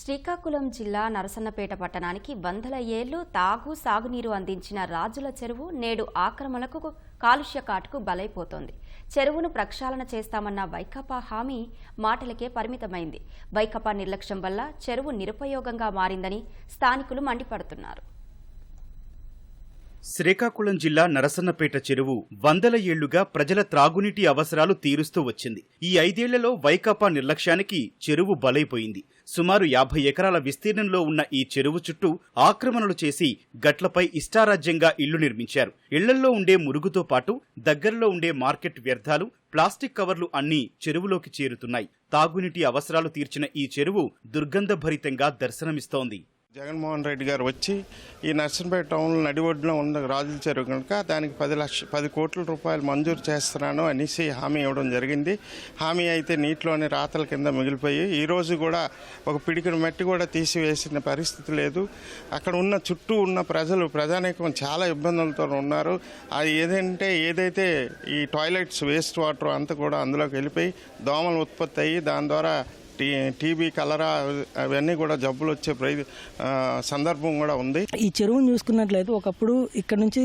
శ్రీకాకుళం జిల్లా నరసన్నపేట పట్టణానికి వందల ఏళ్ళు తాగు సాగునీరు అందించిన రాజుల చెరువు నేడు ఆక్రమణకు కాలుష్య కాటుకు బలైపోతోంది. చెరువును ప్రక్షాళన చేస్తామన్న వైకాపా హామీ మాటలకే పరిమితమైంది. వైకాపా నిర్లక్ష్యం వల్ల చెరువు నిరుపయోగంగా మారిందని స్థానికులు మండిపడుతున్నారు. శ్రీకాకుళం జిల్లా నరసన్నపేట చెరువు వందల ఏళ్ళుగా ప్రజల త్రాగునీటి అవసరాలు తీరుస్తూ వచ్చింది. ఈ ఐదేళ్ళలో వైకాపా నిర్లక్ష్యానికి చెరువు బలైపోయింది. సుమారు యాభై ఎకరాల విస్తీర్ణంలో ఉన్న ఈ చెరువు చుట్టూ ఆక్రమణలు చేసి గట్లపై ఇష్టారాజ్యంగా ఇళ్ళు నిర్మించారు. ఇళ్ళల్లో ఉండే మురుగుతో పాటు దగ్గరలో ఉండే మార్కెట్ వ్యర్థాలు ప్లాస్టిక్ కవర్లు అన్నీ చెరువులోకి చేరుతున్నాయి. తాగునీటి అవసరాలు తీర్చిన ఈ చెరువు దుర్గంధభరితంగా దర్శనమిస్తోంది. జగన్మోహన్ రెడ్డి గారు వచ్చి ఈ నర్సంపేట టౌన్ నడివొడ్డులో ఉన్న రాజుల చెరువు కనుక దానికి పది లక్ష పది కోట్ల రూపాయలు మంజూరు చేస్తున్నాను అనేసి హామీ ఇవ్వడం జరిగింది. హామీ అయితే నీటిలోని రాతల కింద మిగిలిపోయి ఈరోజు కూడా ఒక పిడికిన మట్టి కూడా తీసివేసిన పరిస్థితి లేదు. అక్కడ ఉన్న చుట్టూ ఉన్న ప్రజలు ప్రజానీకం చాలా ఇబ్బందులతో ఉన్నారు. అది ఏదంటే ఏదైతే ఈ టాయిలెట్స్ వేస్ట్ వాటర్ అంతా కూడా అందులోకి వెళ్ళిపోయి దోమలు ఉత్పత్తి అయ్యి దాని ద్వారా టీ టీబీ కలరా అవన్నీ కూడా జబ్బులు వచ్చే ప్రై సందర్భం కూడా ఉంది. ఈ చెరువును చూసుకున్నట్లయితే ఒకప్పుడు ఇక్కడ నుంచి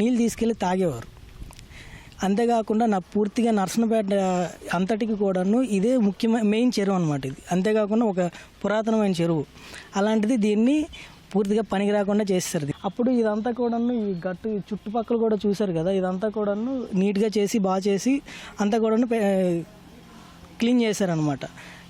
నీళ్ళు తీసుకెళ్ళి తాగేవారు. అంతేకాకుండా నా పూర్తిగా నర్సనపేట అంతటికి కూడాను ఇదే ముఖ్యమైన మెయిన్ చెరువు అనమాట ఇది. అంతేకాకుండా ఒక పురాతనమైన చెరువు. అలాంటిది దీన్ని పూర్తిగా పనికి రాకుండా చేస్తారు అప్పుడు ఇదంతా కూడాను ఈ గట్టు చుట్టుపక్కల కూడా చూశారు కదా ఇదంతా కూడాను నీట్గా చేసి బాగా చేసి అంతా కూడాను క్లీన్ చేశారనమాట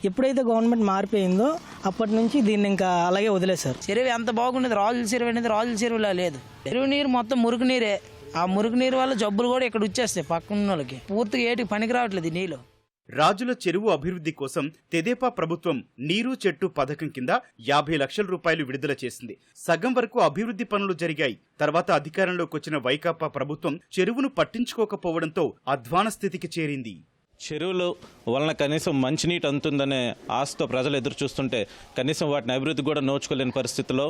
ఎప్పుడైతే గవర్నమెంట్ మారిపోయిందో అప్పటి నుంచి దీన్ని ఇంకా అలాగే వదిలేశారు. చెరువు ఎంత బాగుండేది? రాజుల చెరువు అనేది రాజుల చెరువులా లేదు. చెరువు నీరు మొత్తం మురుగు నీరే. ఆ మురుగు నీరు వల్ల జబ్బులు కూడా ఇక్కడ వచ్చేస్తాయి పక్కన వాళ్ళకి పూర్తిగా ఏటికి పనికి రావట్లేదు నీళ్ళు. రాజుల చెరువు అభివృద్ధి కోసం తెదేపా ప్రభుత్వం నీరు చెట్టు పథకం కింద యాభై లక్షల రూపాయలు విడుదల చేసింది. సగం వరకు అభివృద్ధి పనులు జరిగాయి. తర్వాత అధికారంలోకి వచ్చిన వైకాపా ప్రభుత్వం చెరువును పట్టించుకోకపోవడంతో అధ్వాన స్థితికి చేరింది. చెరువులు వలన కనీసం మంచినీటి అందుతుందనే ఆశతో ప్రజలు ఎదురు చూస్తుంటే కనీసం వాటిని అభివృద్ధి కూడా నోచుకోలేని పరిస్థితిలో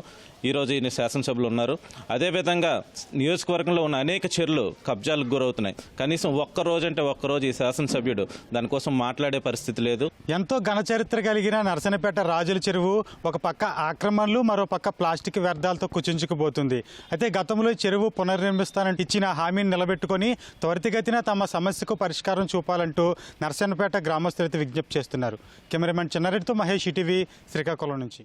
ఈరోజు ఈయన శాసనసభలు ఉన్నారు. అదేవిధంగా నియోజకవర్గంలో ఉన్న అనేక చెరువులు కబ్జాలకు గురవుతున్నాయి. కనీసం ఒక్క రోజు అంటే ఒక్క రోజు ఈ శాసనసభ్యుడు దానికోసం మాట్లాడే పరిస్థితి లేదు. ఎంతో ఘన చరిత్ర కలిగిన నరసనపేట రాజుల చెరువు ఒక పక్క ఆక్రమణలు మరో పక్క ప్లాస్టిక్ వ్యర్థాలతో కుచించుకుపోతుంది. అయితే గతంలో చెరువు పునర్నిర్మిస్తానంటే ఇచ్చిన హామీని నిలబెట్టుకొని త్వరితగతిన తమ సమస్యకు పరిష్కారం చూపాలంటూ నరసనపేట గ్రామస్తులైతే విజ్ఞప్తి చేస్తున్నారు. కెమెరామెన్ చిన్నారెడ్డితో మహేష్ ఈటీవీ శ్రీకాకుళం నుంచి.